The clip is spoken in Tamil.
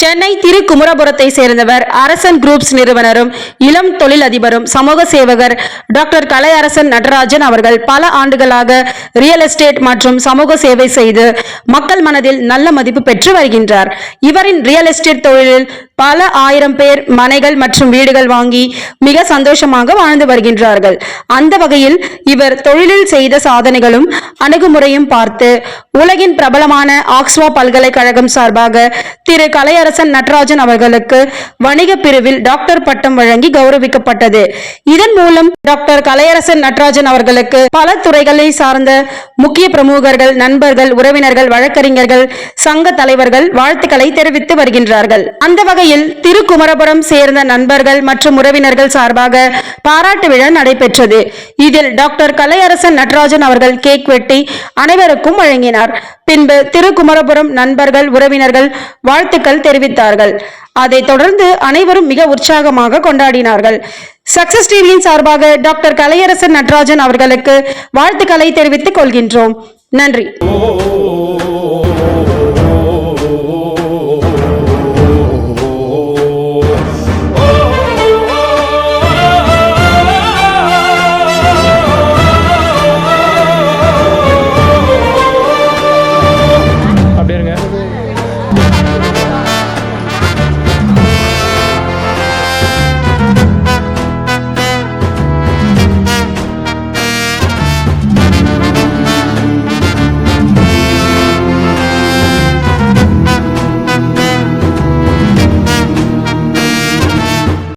சென்னை திருக்குமரபுரத்தை சேர்ந்தவர் அரசன் குரூப்ஸ் நிறுவனரும் இளம் தொழில் அதிபரும் சமூக சேவகர் டாக்டர் கலையரசன் நடராஜன் அவர்கள் பல ஆண்டுகளாக ரியல் எஸ்டேட் மற்றும் சமூக சேவை செய்து மக்கள் மனதில் நல்ல மதிப்பு பெற்று வருகின்றார். இவரின் ரியல் எஸ்டேட் தொழிலில் பல ஆயிரம் பேர் மனைகள் மற்றும் வீடுகள் வாங்கி மிக சந்தோஷமாக வாழ்ந்து வருகின்றார்கள். அந்த வகையில் இவர் தொழிலில் செய்த சாதனைகளும் அணுகுமுறையும் பார்த்து உலகின் பிரபலமான ஆக்ஸ்வா பல்கலைக்கழகம் சார்பாக திரு கலையரசன் நடராஜன் அவர்களுக்கு வணிக பிரிவில் டாக்டர் பட்டம் வழங்கி கௌரவிக்கப்பட்டது. இதன் மூலம் டாக்டர் கலையரசன் நடராஜன் அவர்களுக்கு பல துறைகளை சார்ந்த முக்கிய பிரமுகர்கள் நண்பர்கள் உறவினர்கள் வழக்கறிஞர்கள் சங்க தலைவர்கள் வாழ்த்துக்களை தெரிவித்து வருகின்றார்கள். அந்த வகையில் திருக்குமரபுரம் சேர்ந்த நண்பர்கள் மற்றும் உறவினர்கள் சார்பாக பாராட்டு விழா நடைபெற்றது. இதில் டாக்டர் கலையரசன் நடராஜன் அவர்கள் கேக் வெட்டி அனைவருக்கும் வழங்கினார். பின்பு திருக்குமரபுரம் நண்பர்கள் உறவினர்கள் வாழ்த்துக்கள் தெரிவித்தார்கள். அதைத் தொடர்ந்து அனைவரும் மிக உற்சாகமாக கொண்டாடினார்கள். சக்சஸ் டிவியின் சார்பாக டாக்டர் கலையரசன் நடராஜன் அவர்களுக்கு வாழ்த்துக்களை தெரிவித்துக் கொள்கின்றோம். நன்றி.